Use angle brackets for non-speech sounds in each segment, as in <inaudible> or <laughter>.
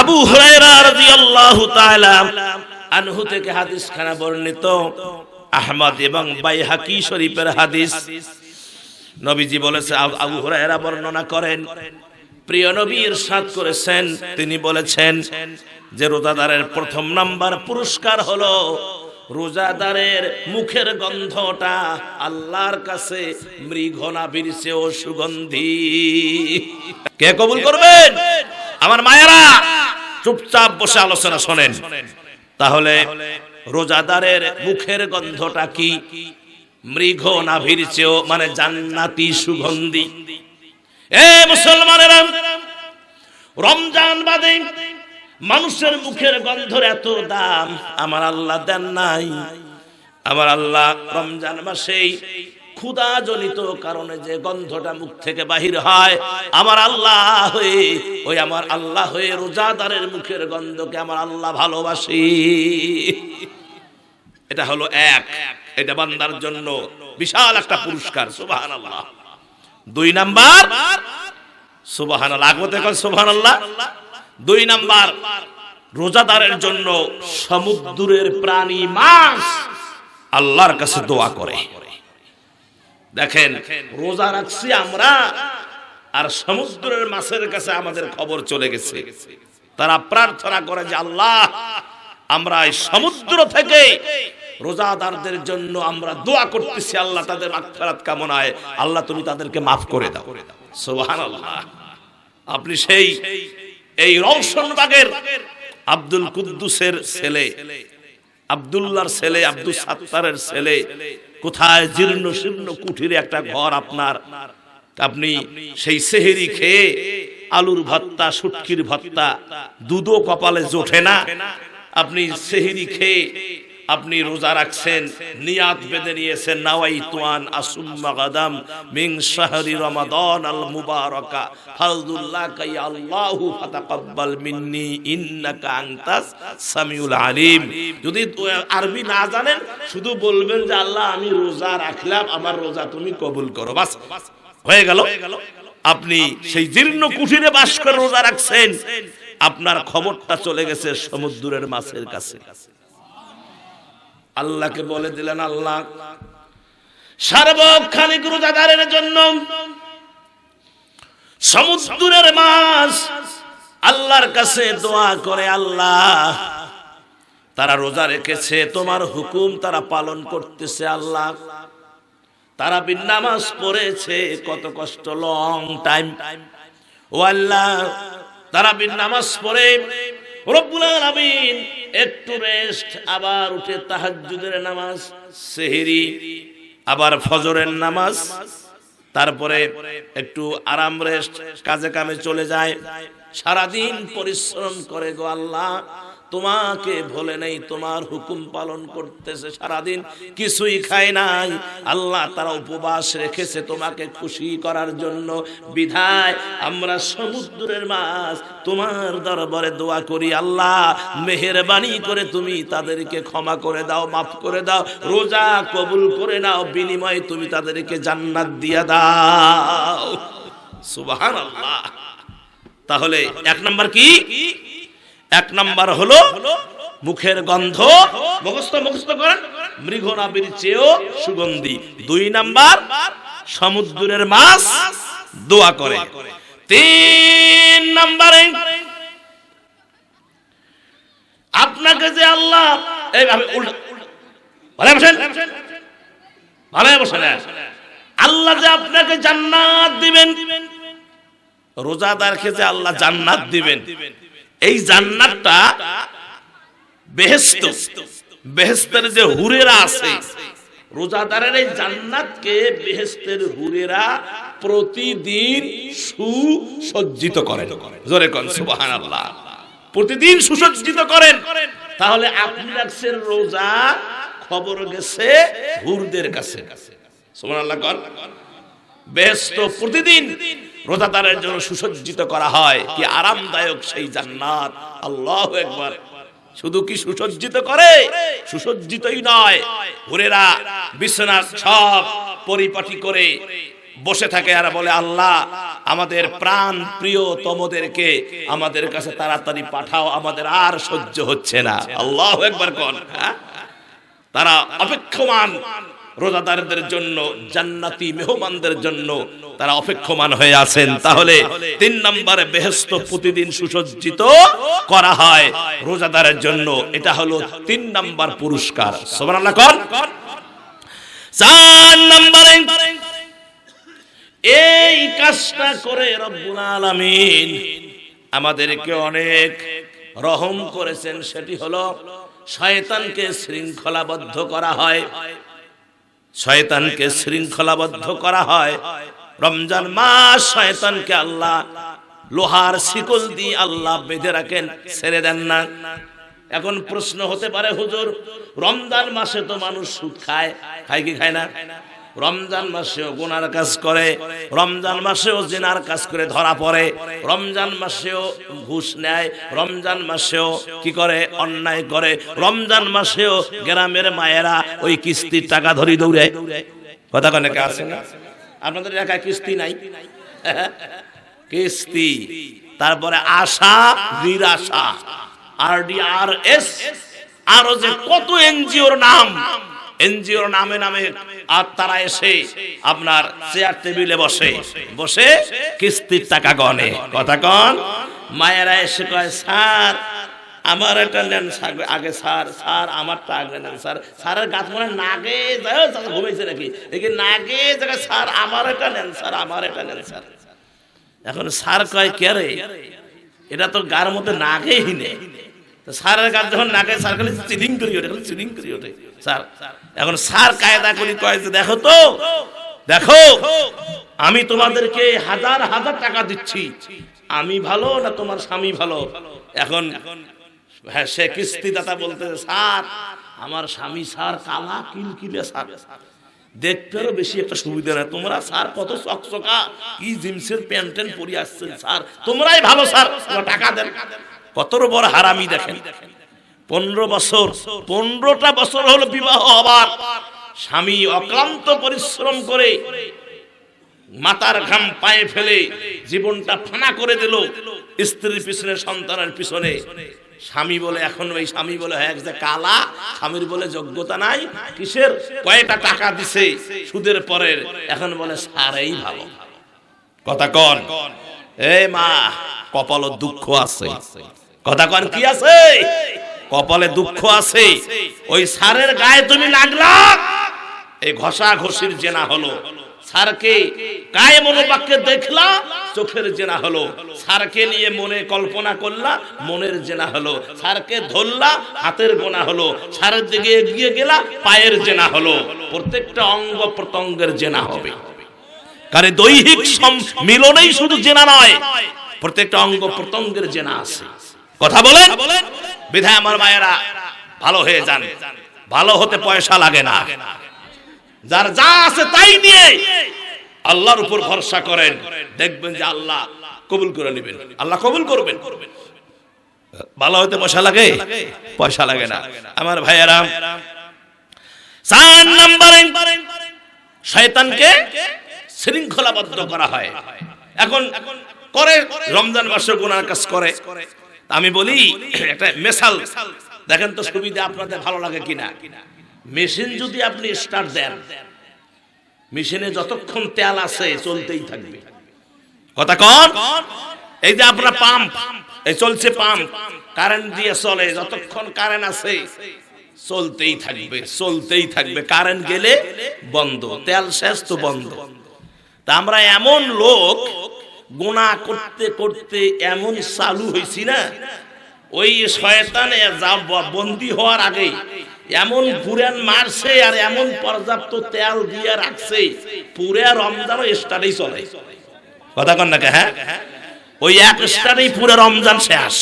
আবু আনহু থেকে হাদিস খানা বর্ণিত আহমদ এবং বাইহাকি শরীফের হাদিস। নবীজি বলেছে, আবু- হুরায়রা বর্ণনা করেন, প্রিয় নবী ইরশাদ করেছেন, তিনি বলেছেন যে রোজাদারের প্রথম নাম্বার পুরস্কার হলো রোজাদারের মুখের গন্ধটা আল্লাহর কাছে মৃঘনা মৃগনাভির চেয়েও সুগন্ধি। কে কবুল করবেন? আমার মায়েরা চুপচাপ বসে আলোচনা শোনেন। তাহলে রোজাদারের মুখের গন্ধটা কি? মৃগ নাভির চেয়েও মানে জান্নাতি সুগন্ধি। এ মুসলমানেরা, রমজান বাদে মানুষের মুখের গন্ধর এত দাম আমার আল্লাহ দেন নাই। আমার আল্লাহ রমজান মাসেই ক্ষুদা জনিত কারণে যে গন্ধটা মুখ থেকে বাহির হয়, আমার আল্লাহ হয়ে, ওই আমার আল্লাহ হয়ে রোজাদারের মুখের গন্ধকে আমার আল্লাহ ভালোবাসি। এটা হলো এক, এটা বান্দার জন্য বিশাল একটা পুরস্কার সুবাহান আল্লাহ দুই নাম্বার সুবাহান আল্লাহ আগমতে সুবাহান আল্লাহ দুই নাম্বার, রোজাদারের জন্য সমুদ্রের প্রাণী মাছ আল্লাহর কাছে দোয়া করে। দেখেন রোজা রাখছি আমরা আর সমুদ্রের মাছের কাছে আমাদের খবর চলে গেছে। তারা প্রার্থনা করে যে আল্লাহ আমরা এই সমুদ্র থেকে রোজাদারদের জন্য আমরা দোয়া করতেছি আল্লাহ তাদের আখরাত কামনায়। আল্লাহ তুমি তাদেরকে মাফ করে দাও। সুবহানাল্লাহ। আপনি সেই এই রওশনবাগের আব্দুল কুদ্দুসের ছেলে আব্দুল্লাহর ছেলে আব্দুল সাত্তারের ছেলে কোথায় জীর্ণ শীর্ণ কুঠিরে একটা ঘর আপনার। আপনি সেই সেহেরি খেয়ে আলুর ভত্তা সুটকির ভত্তা দুধও কপালে জোটে না। আপনি সেহেরি খেয়ে আপনি রোজা রাখছেন, নিয়াত বেঁধে নিয়েছেন, নাওয়াই তুয়ান আসুম্মা গাদাম মিং শাহরি রমাদান আল মুবারাকা। ফাজলুল্লাহ কাই আল্লাহু ফাতাকাব্বাল মিন্নি, ইন্নাকা আনতাস সামিউল আলিম। যদি আরবি না জানেন, শুধু বলবেন যে আল্লাহ, আমি রোজা রাখলাম, আমার রোজা তুমি কবুল করো, বাস। হয়ে গেল। আপনি সেই জীর্ণ কুঠিরে বাস করে রোজা রাখছেন, আপনার খবরটা চলে গেছে সমুদ্রের মাছের কাছে। আল্লাহকে বলে দিলেন, আল্লাহ, সার্বক্ষণিক রোজাদারের জন্য সমুদ্রের মাছ আল্লাহর কাছে দোয়া করে, আল্লাহ, তারা রোজা রেখেছে, তোমার হুকুম তারা পালন করতেছে, আল্লাহ, তারা বিনামাজ পড়েছে, কত কষ্ট লং টাইম ও আল্লাহ, তারা বিনামাজ পড়ে রব্বুল একটু রেস্ট, আবার উঠে তাহাজ্জুদের নামাজ, সেহেরি, আবার ফজরের নামাজ, তারপরে একটু আরাম রেস্ট, কাজে কামে চলে যায়, সারাদিন পরিশ্রম করে গো আল্লাহ। তোমাকে ভোলে নেই, তোমার হুকুম পালন করতেছে সারাদিন, কিছুই খায় নাই। আল্লাহ তারা উপবাস রেখেছে তোমাকে খুশি করার জন্য। বিধায় আমরা সমুদ্রের মাছ তোমার দরবারে দোয়া করি, আল্লাহ, মেহেরবানি করে তুমি তাদেরকে ক্ষমা করে দাও, মাফ করে দাও, রোজা কবুল করে নাও, বিনিময়ে তুমি তাদেরকে জান্নাত দিয়া দাও। সুবাহান আল্লাহ তাহলে এক নাম্বার কি? এক নাম্বার হলো মুখের গন্ধ। মুখস্থ মুখস্থ করেন। মৃগনাবির চেয়েও সুগন্ধি। দুই নাম্বার, সমুদ্রের মাছ দোয়া করে। তিন নাম্বারে, আপনাকে যে আল্লাহ আল্লাহ যে আপনাকে জান্নাত দিবেন, রোজাদারকে যে আল্লাহ জান্নাত দিবেন এই জান্নাতটা বেহেস্ত বেহেস্তের যে হুরেরা আছে, রোজাদারের এই জান্নাতকে বেহেস্তের হুরেরা প্রতিদিন সুসজ্জিত করেন। জোরে কন, সুবহানাল্লাহ। প্রতিদিন সুসজ্জিত করেন। তাহলে আপনি রাখছেন রোজা, খবর গেছে হুরদের কাছে। সুবহানাল্লাহ কন। ব্যস্ত প্রতিদিন রোজাদারের জন্য সুসজ্জিত করা হয়। কি আরামদায়ক সেই জান্নাত। আল্লাহ একবার শুধু কি সুসজ্জিত করে? সুসজ্জিতই নয়। হুরেরা, বিছানা সব পরিপাটি করে বসে থাকে আর বলে, আল্লাহ, আমাদের প্রাণ প্রিয় তমদেরকে আমাদের কাছে তাড়াতাড়ি পাঠাও, আমাদের আর সহ্য হচ্ছে না। আল্লাহ একবার কন হ্যাঁ? তারা অপেক্ষমান রোজাদারদের জন্য, জান্নাতি মেহমানদের জন্য তারা অপেক্ষমান হয়ে আছেন। তাহলে তিন নম্বরে বেহেস্ত প্রতিদিন সুসজ্জিত করা হয় রোজাদারের জন্য। এটা হলো তিন নাম্বার পুরস্কার। চার নম্বরে এই কাজটা করে রব্বুল আলামিন আমাদেরকে অনেক রহম করেছেন। সেটি হলো শয়তানকে শৃঙ্খলাবদ্ধ করা হয়। শয়তানকে শৃঙ্খলাবদ্ধ করা হয়। রমজান মাস, শয়তানকে আল্লাহ লোহার শিকল দিয়ে আল্লাহ বেঁধে রাখেন, ছেড়ে দেন না। এখন প্রশ্ন হতে পারে, হুজুর, রমজান মাসে তো মানুষ সুদ খায় খায় কি খায় না? রমজান মাসেও গুনার কাজ করে, রমজান মাসেও জেনার কাজ করে ধরা পড়ে, রমজান মাসেও ঘুষ নেয়, রমজান মাসেও কি করে? অন্যায় করে, রমজান মাসেও গ্রামের মায়েরা ওই কিস্তির টাকা ধরি দৌড়ে। কথা কনেকে আছে না? আপনাদের এলাকায় কিস্তি নাই? <laughs> কিস্তি। তারপরে আশা, নিরাশা। আর ডি আর এস আরও যে কত এনজিওর নাম এনজিওর নামে নামে আর তারা এসে আপনার চেয়ার টেবিলে বসে বসে কিস্তির টাকা গনে। কথা কন? মায়েরা এসে কয়, স্যার, আমার একটা নেন আগে স্যার স্যার, আমারটা আগে নেন, স্যার। স্যারের গাছ মনে নাগে ঘুমাইছে নাকি? দেখি নাগে জায়গায় স্যার, আমার একটা নেন, স্যার, আমার একটা নেন, স্যার। এখন স্যার কয়, কে রে? এটা তো গার মধ্যে নাগেই নেই তো স্যারের কাজ যখন নাকে স্যার খালি চিলিং করি ওঠে, খালি চিলিং করি ওঠে, স্যার। এখন স্যার কায়দা করি কয় যে, দেখো তো, দেখো, আমি তোমাদেরকে হাজার হাজার টাকা দিচ্ছি। আমি ভালো না তোমার স্বামী ভালো? এখন হ্যাঁ সে কিস্তিদাতা বলতে স্যার, আমার স্বামী স্যার কালা কিলকিলে স্যার। দেখতে আরও বেশি একটা সুবিধা না তোমরা স্যার কত চকচকা, কি জিন্সের প্যান্ট ট্যান্ট পরে আসছেন, স্যার। তোমরাই ভালো, স্যার। টাকা দেন। কত বড় হারামি দেখেন। পনেরো বছর, পনেরোটা বছর হলো বিবাহ হবার। স্বামী অক্লান্ত পরিশ্রম করে মাতার ঘাম পায়ে ফেলে জীবনটা ফানা করে দিল স্ত্রীর পিছনে, সন্তানের পিছনে। স্বামী বলে, এখন ওই স্বামী বলে হ্যাঁ যে কালা, স্বামীর বলে যোগ্যতা নাই, কিসের? কয়টা টাকা দিছে সুদের পরের? এখন বলে, সারেই ভালো। কথা কর এ মা, কপাল দুঃখ আছে। কথা কন কি আছে? কপালে দুঃখ আছে। ওই সারের গায়ে তুমি লাগলা? এই ঘষা ঘষির জেনা হলো। সারকে গায়ে মনোবাক্যে দেখলা, চোখের জেনা হলো। সারকে নিয়ে মনে কল্পনা করলা, মনের জেনা হলো। সারকে ধরলা, হাতের গোনা হলো। সারের দিকে এগিয়ে গেলা, পায়ের জেনা হলো। প্রত্যেকটা অঙ্গ প্রত্যঙ্গের জেনা হবে। কারে দৈহিক মিলনেই শুধু জেনা নয়, প্রত্যেকটা অঙ্গ প্রত্যঙ্গের জেনা আছে। কথা বলেন? বিধায় আমার মায়েরা ভালো হয়ে যান। ভালো হতে পয়সা লাগে না। যার যা আছে তাই নিয়ে আল্লাহর উপর ভরসা করেন। দেখবেন যে আল্লাহ কবুল করে নেবেন। আল্লাহ কবুল করবেন। ভালো হতে পয়সা লাগে? পয়সা লাগে না। আমার ভাইয়েরা, চার নম্বরে শয়তানকে শৃঙ্খলাবদ্ধ করা হয়। এখন করে, রমজান মাসে গুনার কাজ করে। আমি বলি <clears throat> একটা মেশাল দেখেন তো সুবিধা আপনাদের ভালো লাগে কিনা? মেশিন যদি আপনি স্টার্ট দেন মেশিনে যতক্ষণ তেল আছে চলতেই থাকবে। কথা কন? এই যে আপনার পাম্প এই চলছে পাম্প কারেন্ট দিয়ে চলে যতক্ষণ কারেন্ট আছে চলতেই থাকবে চলতেই থাকবে। কারেন্ট গেলে বন্ধ তেল শেষ তো বন্ধ। তা আমরা এমন লোক গোনা করতে করতে এমন চালু হয়েছি না। ওই শয়তানে যা বন্দি হওয়ার আগে এমন পুরান মারছে আর এমন পর্যাপ্ত তেল দিয়ে রাখছে, পুরা রমজানও স্টার্টই চলে। কথা কন না হ্যাঁ? ওই এক স্টারেই পুরো রমজান শেষ।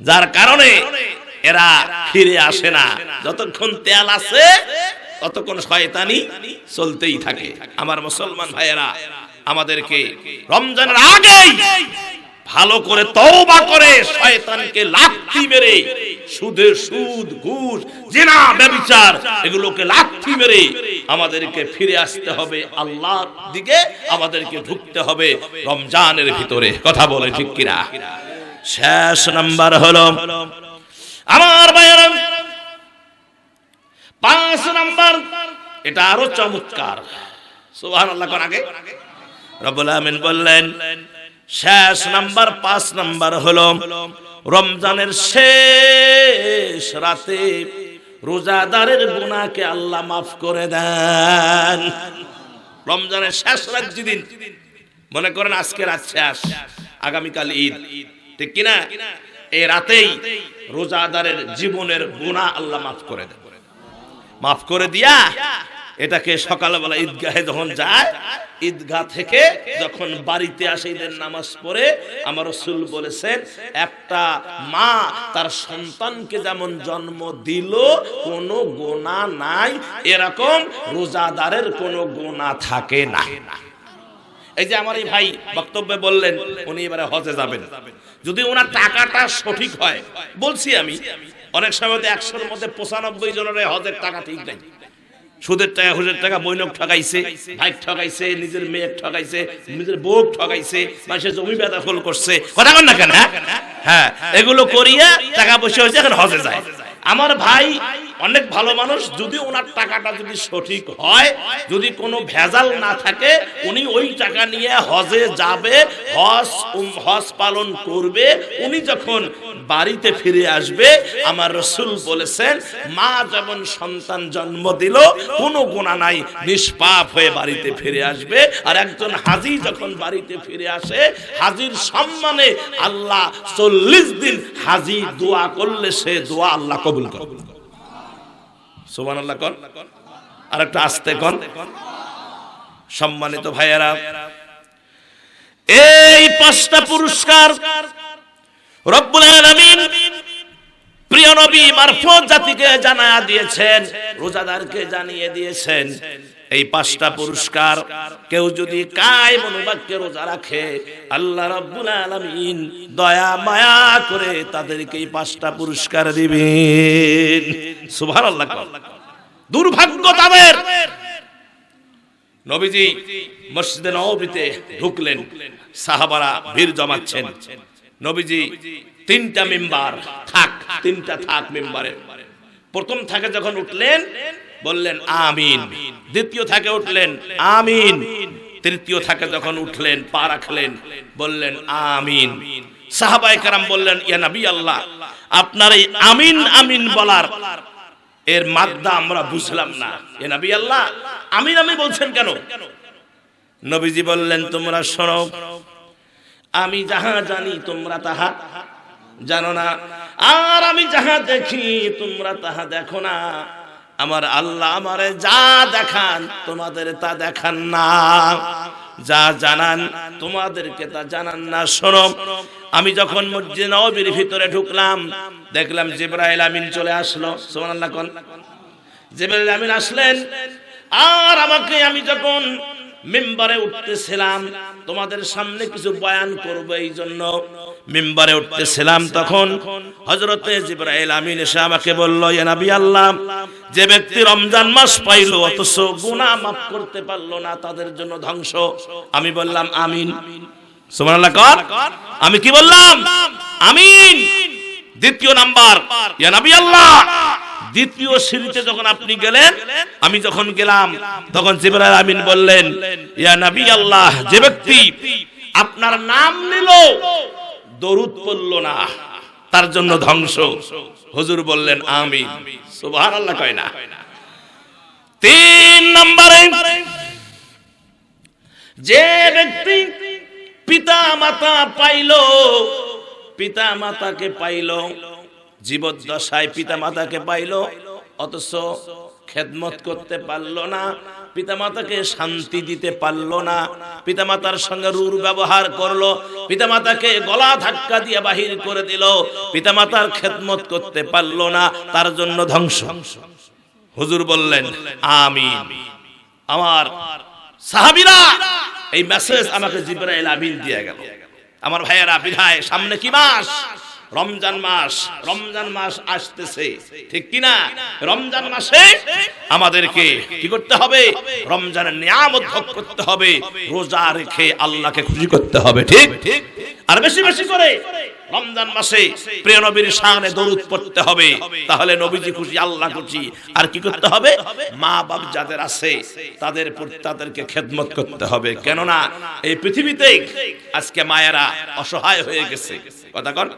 যার কারণে এরা ফিরে আসে না। যতক্ষণ তেল আছে, ততক্ষণ শয়তানি চলতেই থাকে। আমার মুসলমান ভাইয়েরা আমাদেরকে রমজানের আগেই ভালো করে তওবা করে শয়তানকে লাথি মেরে সুদে সুদ, ঘুষ, জেনা ব্যভিচার এগুলোকে লাথি মেরে আমাদেরকে ফিরে আসতে হবে আল্লাহর দিকে, আমাদেরকে ঢুকতে হবে রমজানের ভিতরে। কথা বলে ঠিক কিনা? শেষ নাম্বার হলো, আমার ভাইয়েরা, পাঁচ নাম্বার, এটা আরও চমৎকার। সুবহানাল্লাহ কোন আগে? রব্বুল আমিন বললেন, শেষ নাম্বার, পাঁচ নাম্বার হলো রমজানের শেষ রাতে রোজাদারের গুনাহকে আল্লাহ মাফ করে দেন। রমজানের শেষ রাত যেদিন, মনে করেন আজকে রাত শেষ, আগামীকাল ঈদ, ঠিক কিনা? এই রাতেই রোজাদারের জীবনের গুনাহ আল্লাহ মাফ করে দেন। মাফ করে দিয়া এটাকে সকালবেলা ঈদগাহে যখন যায়, ঈদগাহ থেকে যখন বাড়িতে আসে ঈদের নামাজ পড়ে, আমার রসুল বলেছেন, একটা মা তার সন্তানকে যেমন জন্ম দিল, কোনো গোনা নাই, এরকম রোজাদারের কোনো গোনা থাকে না। এই যে আমার এই ভাই বক্তব্যে বললেন, উনি এবারে হজে যাবেন। যদি ওনার টাকাটা সঠিক হয়, বলছি আমি, অনেক সময় একশোর মধ্যে পঁচানব্বই জনের হজের টাকা ঠিক নাই। সুদের টাকা হুজের টাকা বৈনক ঠকাইছে ভাই ঠকাইছে, নিজের মেয়ে ঠকাইছে, নিজের বউ ঠকাইছে, মানুষের জমি বেদা ফল করছে কথা কর না কেন হ্যাঁ? হ্যাঁ এগুলো করিয়া টাকা পয়সা হয়েছে, এখন হজে যায় আমার ভাই অনেক ভালো মানুষ, যদি ওনার টাকাটা যদি সঠিক হয়, যদি কোনো ভেজাল না থাকে, উনি ওই টাকা নিয়ে হজে যাবে, হজ হজ পালন করবে, উনি যখন বাড়িতে ফিরে আসবে, আমার রসুল বলেছেন, মা যেমন সন্তান জন্ম দিল, কোনো গুণা নাই, নিষ্পাপ হয়ে বাড়িতে ফিরে আসবে। আর একজন হাজি যখন বাড়িতে ফিরে আসে, হাজির সম্মানে আল্লাহ চল্লিশ দিন হাজি দোয়া করলে সে দোয়া আল্লাহ কবুল করে। সুমান আল্লাহ কন। আর একটা আস্তে কন। সম্মানিত ভাইয়েরা, এই পাঁচটা পুরস্কার রব্বুল আলামিন প্রিয় নবী মারফত জাতিকে জানায়া দিয়েছেন, রোজাদারকে জানিয়ে দিয়েছেন। এই পাঁচটা পুরস্কার কেউ যদি কায় মনোবাক্যে রোজা রাখে, আল্লাহ রাব্বুল আলামিন দয়া, মায়া করে তাদেরকে এই পাঁচটা পুরস্কার দিবেন। সুবহানাল্লাহ দুর্ভাগ্য তাদের। নবীজি মসজিদে নবীতে ঢুকলেন, সাহাবারা ভিড় জমাচ্ছেন। নবীজি তিনটা মেম্বার, থাক, তিনটা থাক মেম্বারে। প্রথম থাকে যখন উঠলেন বললেন, আমিন। দ্বিতীয় থাকে উঠলেন, আমিন। তৃতীয় থাকে যখন উঠলেন, পা রাখলেন, বললেন, আমিন। সাহাবাই কারাম বললেন, ইয়া নবী আল্লাহ, আপনার এই আমিন আমিন বলার এর মাদ্দা আমরা বুঝলাম না। এ নবী আল্লাহ, আমিন আমি বলছেন কেন? নবীজি বললেন, তোমরা শোনো, আমি যাহা জানি তোমরা তাহা জানো না, আর আমি যাহা দেখি তোমরা তাহা দেখো না। আমার আল্লাহ আমারে যা দেখান, তোমাদের তা দেখান না। যা জানান, তোমাদেরকে তা জানান না। শোনো, আমি যখন মসজিদ নবীর ভিতরে ঢুকলাম, দেখলাম জিব্রাইল আমিন চলে আসলো। সুবহানাল্লাহ কোন। জিব্রাইল আমিন আসলেন। আর আমাকে আমি যখন মেম্বারে উঠতেছিলাম, তোমাদের সামনে কিছু বয়ান করব এই জন্য মেম্বারে উঠতেছিলাম তখন হজরতে জিব্রাইল আমিন এসে আমাকে বলল ইয়া নবী আল্লাহ, যে ব্যক্তি রমজান মাস পাইলো, অথচ গুনাহ মাফ করতে পারল না, তাদের জন্য ধ্বংস। আমি বললাম, আমিন। সুবহানাল্লাহ আমি কি বললাম? আমিন। দ্বিতীয় নাম্বার, ইয়া নবী আল্লাহ, দ্বিতীয় সিঁড়িতে যখন আপনি গেলেন, আমি যখন গেলাম, তখন জিবরাইল আমিন বললেন, ইয়া নবী আল্লাহ, যে ব্যক্তি আপনার নাম নিল, দরুদ পড়ল না, তার জন্য ধ্বংস। হুজুর বললেন, আমিন। সুবহানাল্লাহ কয় না। তিন নম্বরে, যে ব্যক্তি পিতা মাতা পাইল পিতা মাতাকে পাইল, জীবদ্দশায় পিতা মাতাকে পাইল, অথচ খেদমত করতে পারল না, পিতামাতাকে শান্তি দিতে পারল না, পিতামাতার সঙ্গে রুর ব্যবহার করল, পিতামাতাকে গলা ধাক্কা দিয়ে বাহির করে দিল, পিতামাতার খেদমত করতে পারল না, তার জন্য ধ্বংস। হুজুর বললেন আমি আমার সাহাবীরা এই মেসেজ আমাকে জিব্রাইল আমিন দিয়ে গেল। আমার ভাইয়েরা, বিধায়, সামনে কি মাস? রমজান মাস রমজান মাস আসতেছে। ঠিক কিনা? রমজান মাসে আমাদেরকে কি করতে হবে? রমজানের নিয়ামত ভোগ করতে হবে। রোজা রেখে আল্লাহকে খুশি করতে হবে, ঠিক? আর বেশি বেশি করে রমজান মাসে প্রিয় নবীর সামনে দরুদ পড়তে হবে। তাহলে নবীজি খুশি, আল্লাহ খুশি। আর কি করতে হবে? মা বাপ যাদের আছে, তাদের তাদেরকে খেদমত করতে হবে। কেননা এই পৃথিবীতে আজকে মায়েরা অসহায় হয়ে গেছে। কথা কন।